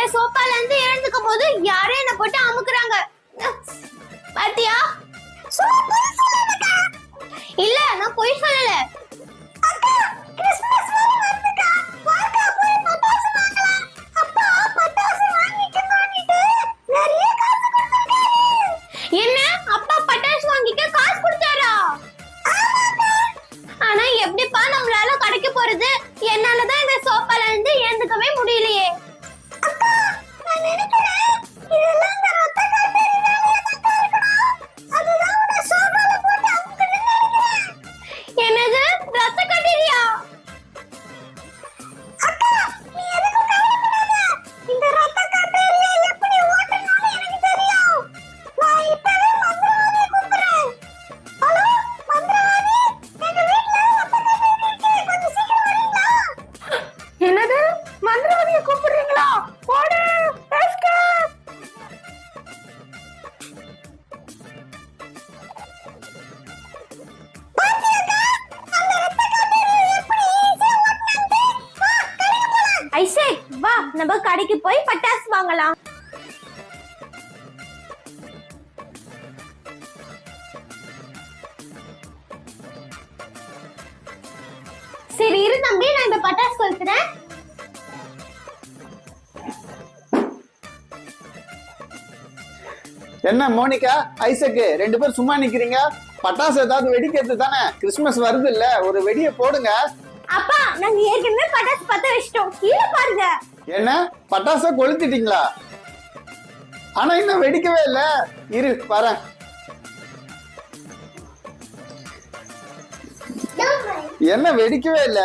இந்த சோஃபால இருந்து எழுந்துக்கும் போது யாரோ என்ன போட்டு அமுக்குறாங்க. பாத்தியா? இல்ல நான் பொய் சொல்லல. என்ன? அப்பா பட்டாசு வாங்கிக்க காசு கொடுத்தாரா? ஆனா எப்படிப்பா நம்மளால கடைக்கு போறது? என்னாலதான் நம்ம கடைக்கு போய் பட்டாசு வாங்கலாம். சரி இரு தம்பி நான் இந்த பட்டாசு கொளுத்துறேன் என்ன மோனிகா ஐசக்கு ரெண்டு பேரும் சும்மா நிக்கிறீங்க? பட்டாசு ஏதாவது வெடிக்கிறது தானே? கிறிஸ்மஸ் வருது இல்ல ஒரு வெடியை போடுங்க. அப்பா நாங்க ஏற்கனவே பட்டாசு பத்த வச்சிட்டோம். கீழே பாருங்க. என்ன? பட்டாசை கொளுத்திட்டீங்களா? ஆனா இன்னும் வெடிக்கவே இல்ல. இரு வரேன். என்ன வெடிக்கவே இல்ல.